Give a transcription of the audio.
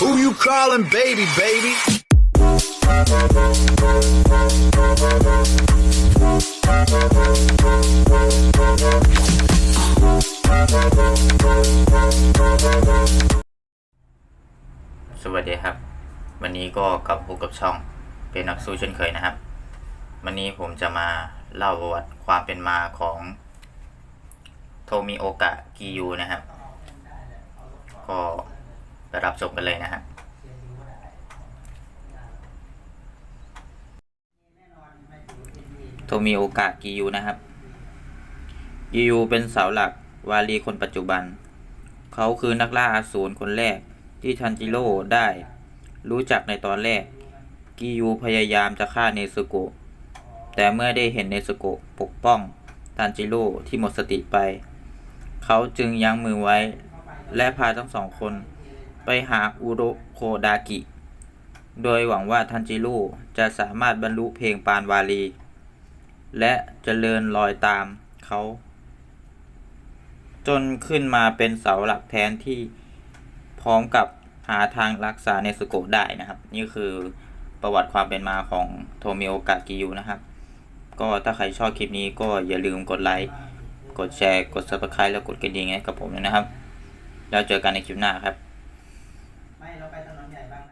Who you calling baby, baby? สวัสดีครับ วันนี้ก็กลับพบกับช่องเป็นนักสู้เช่นเคยนะครับ วันนี้ผมจะมาเล่าประวัติความเป็นมาของโทมิโอกะกิยูนะครับ ก็ ไปรับชมกันเลยนะครับโทมิโอกะกิยูนะครับกิยูเป็นเสาหลักวารีคนปัจจุบัน เขาคือนักล่าอาสูรคนแรกที่ทันจิโร่ได้ รู้จักในตอนแรก กิยูพยายามจะฆ่าเนซึโกะแต่เมื่อได้เห็นเนซึโกะปกป้องทันจิโร่ที่หมดสติไป เขาจึงยั้งมือไว้ และพาทั้งสองคน ไปหาอุโรโคดากิ โดยหวังว่าทันจิร่จะสามารถบรรลุเพลงปานวาลี และเจริญรอยตามเขา จนขึ้นมาเป็นเสาหลักแทนที่พร้อมกับหาทางรักษาเนสโกะได้นะครับ นี่คือประวัติความเป็นมาของโทมิโอกะกิยูนะครับ ก็ถ้าใครชอบคลิปนี้ก็อย่าลืมกดไลค์ กดแชร์ กด subscribe แล้วกดกระดิ่งให้กับผมด้วยนะครับ แล้วเจอกันในคลิปหน้าครับ